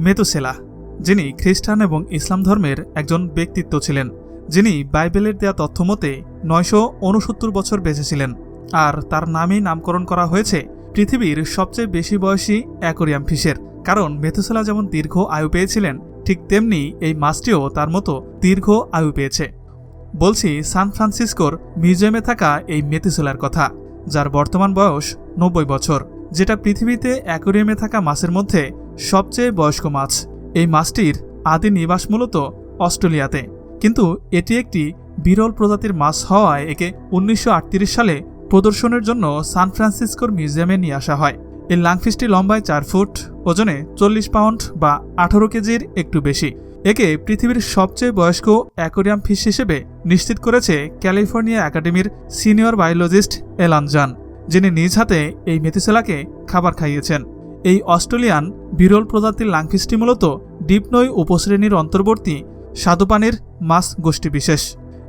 মেতুসেলা, যিনি খ্রিস্টান এবং ইসলাম ধর্মের একজন ব্যক্তিত্ব ছিলেন, যিনি বাইবেলের দেয়া তথ্য মতে নয়শো উনসত্তর বছর বেঁচেছিলেন। আর তার নামেই নামকরণ করা হয়েছে পৃথিবীর সবচেয়ে বেশি বয়সী অ্যাকোরিয়াম ফিশের। কারণ মেথুসেলা যেমন দীর্ঘ আয়ু পেয়েছিলেন, ঠিক তেমনি এই মাছটিও তার মতো দীর্ঘ আয়ু পেয়েছে। বলছি সান ফ্রান্সিসকোর মিউজিয়ামে থাকা এই মেথুসেলার কথা, যার বর্তমান বয়স নব্বই বছর, যেটা পৃথিবীতে অ্যাকোরিয়ামে থাকা মাছের মধ্যে সবচেয়ে বয়স্ক মাছ। এই মাছটির আদি নিবাস মূলত অস্ট্রেলিয়াতে। কিন্তু এটি একটি বিরল প্রজাতির মাছ হওয়ায় একে উনিশশো আটত্রিশ সালে প্রদর্শনের জন্য সান ফ্রান্সিসকোর মিউজিয়ামে নিয়ে আসা হয়। এই লাংফিশটি লম্বায় চার ফুট, ওজনে চল্লিশ পাউন্ড বা আঠারো কেজির একটু বেশি। একে পৃথিবীর সবচেয়ে বয়স্ক অ্যাকোরিয়াম ফিশ হিসেবে নিশ্চিত করেছে ক্যালিফোর্নিয়া একাডেমির সিনিয়র বায়োলজিস্ট এলান জান, যিনি নিজ হাতে এই মেথিসেলাকে খাবার খাইয়েছেন। এই অস্ট্রেলিয়ান বিরল প্রজাতির লাংফিশটি মূলত ডিপনই উপশ্রেণীর অন্তর্বর্তী স্বাদুপানির মাছ গোষ্ঠী বিশেষ।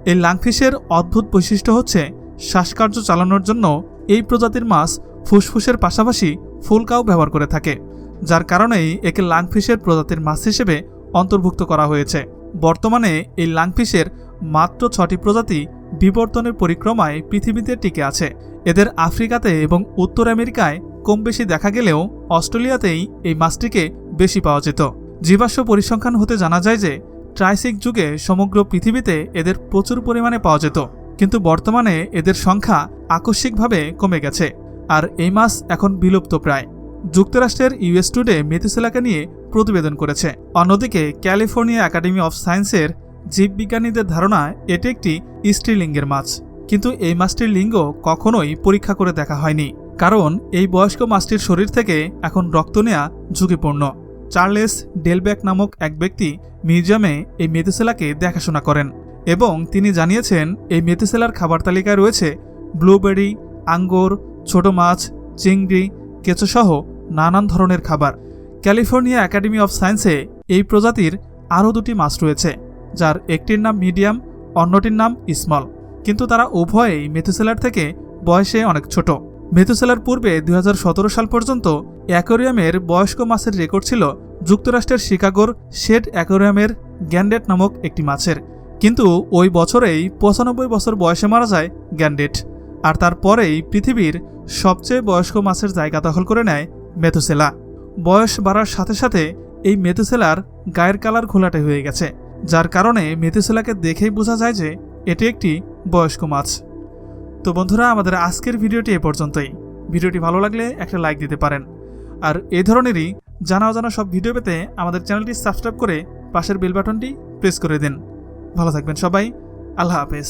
এই লাংফিশের অদ্ভুত বৈশিষ্ট্য হচ্ছে শ্বাসকার্য চালানোর জন্য এই প্রজাতির মাছ ফুসফুসের পাশাপাশি ফুলকাও ব্যবহার করে থাকে, যার কারণেই একে লাংফিশের প্রজাতির মাছ হিসেবে অন্তর্ভুক্ত করা হয়েছে। বর্তমানে এই লাংফিশের মাত্র ছটি প্রজাতি বিবর্তনের পরিক্রমায় পৃথিবীতে টিকে আছে। এদের আফ্রিকাতে এবং উত্তর আমেরিকায় কম বেশি দেখা গেলেও অস্ট্রেলিয়াতেই এই মাছটিকে বেশি পাওয়া যেত। জীবাশ্ম পরিসংখ্যান হতে জানা যায় যে, ট্রাইসিক যুগে সমগ্র পৃথিবীতে এদের প্রচুর পরিমাণে পাওয়া যেত, কিন্তু বর্তমানে এদের সংখ্যা আকস্মিকভাবে কমে গেছে, আর এই মাছ এখন বিলুপ্ত প্রায়। যুক্তরাষ্ট্রের ইউএস টুডে মেথিসেলাকে নিয়ে প্রতিবেদন করেছে। অন্যদিকে, ক্যালিফোর্নিয়া একাডেমি অফ সায়েন্সের জীববিজ্ঞানীদের ধারণা, এটি একটি স্ত্রীলিঙ্গের মাছ, কিন্তু এই মাছটির লিঙ্গ কখনোই পরীক্ষা করে দেখা হয়নি। কারণ এই বয়স্ক মাছটির শরীর থেকে এখন রক্ত নেওয়া ঝুঁকিপূর্ণ। চার্লেস ডেলব্যাক নামক এক ব্যক্তি মিউজিয়ামে এই মেথিসেলাকে দেখাশোনা করেন এবং তিনি জানিয়েছেন, এই মেথিসেলার খাবার তালিকায় রয়েছে ব্লুবেরি, আঙ্গুর, ছোট মাছ, চিংড়ি, কেঁচোসহ নানান ধরনের খাবার। ক্যালিফোর্নিয়া একাডেমি অফ সায়েন্সে এই প্রজাতির আরও দুটি মাছ রয়েছে, যার একটির নাম মিডিয়াম, অন্যটির নাম স্মল। কিন্তু তারা উভয়েই মেথুসেলার থেকে বয়সে অনেক ছোট। মেথুসেলার পূর্বে দু হাজার সতেরো সাল পর্যন্ত অ্যাকোরিয়ামের বয়স্ক মাছের রেকর্ড ছিল যুক্তরাষ্ট্রের শিকাগোর শেড অ্যাকোরিয়ামের গ্যান্ডেট নামক একটি মাছের। কিন্তু ওই বছরেই পঁচানব্বই বছর বয়সে মারা যায় গ্যান্ডেট। আর তারপরেই পৃথিবীর সবচেয়ে বয়স্ক মাছের জায়গা দখল করে নেয় মেথুসেলা। বয়স বাড়ার সাথে সাথে এই মেথুসেলার গায়ের কালার ঘোলাটে হয়ে গেছে, যার কারণে মেথুসেলাকে দেখেই বোঝা যায় যে এটি একটি বয়স্ক মাছ। তো বন্ধুরা, আমাদের আজকের ভিডিওটি এ পর্যন্তই। ভিডিওটি ভালো লাগলে একটা লাইক দিতে পারেন। আর এই ধরনেরই জানা অজানা সব ভিডিও পেতে আমাদের চ্যানেলটি সাবস্ক্রাইব করে পাশের বেল বাটনটি প্রেস করে দিন। ভালো থাকবেন সবাই। আল্লাহ হাফেজ।